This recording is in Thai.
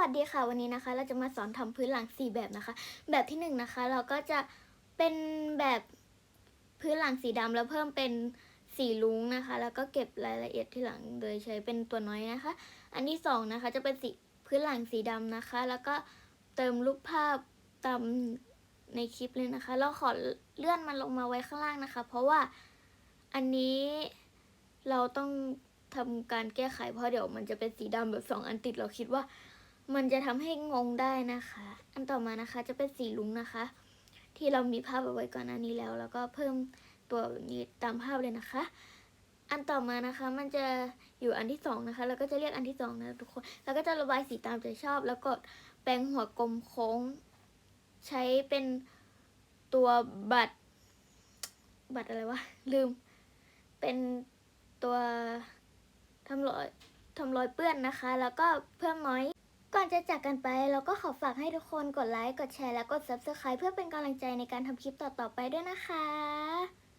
วัสดีค่ะวันนี้นะคะ เราจะมาสอนทำพื้นหลังสี่แบบนะคะ แบบที่หนึ่งนะคะ เราก็จะเป็นแบบพื้นหลังสีดำแล้วเพิ่มเป็นสีลุ้งนะคะ แล้วก็เก็บรายละเอียดที่หลังโดยใช้เป็นตัวน้อยนะคะ อันที่สองนะคะจะเป็นสีพื้นหลังสีดำนะคะ แล้วก็เติมรูปภาพตามในคลิปเลยนะคะ เราขอเลื่อนมันลงมาไว้ข้างล่างนะคะ เพราะว่าอันนี้เราต้องทำการแก้ไขเพราะเดี๋ยวมันจะเป็นสีดำแบบสองอันติดเราคิดว่า มันจะทำให้งงได้นะคะ อันต่อมานะคะจะเป็นสีลุงนะคะ ที่เรามีภาพเอาไว้ก่อนหน้านี้แล้ว แล้วก็เพิ่มตัวนี้ตามภาพเลยนะคะ อันต่อมานะคะมันจะอยู่อันที่สองนะคะแล้วก็จะเรียกอันที่สองนะทุกคนแล้วก็จะระบายสีตามใจชอบ แล้วกดแปรงหัวกลมโค้ง ใช้เป็นตัวบัตร บัตรอะไรวะลืม เป็นตัวทำรอยทำรอยเปื้อนนะคะ แล้วก็เพิ่มน้อย ก่อนจะจากกันไปเราก็ขอฝากให้ทุกคนกดไลค์ กดแชร์ และกด Subscribe เพื่อเป็นกำลังใจในการทำคลิปต่อๆไปด้วยนะคะ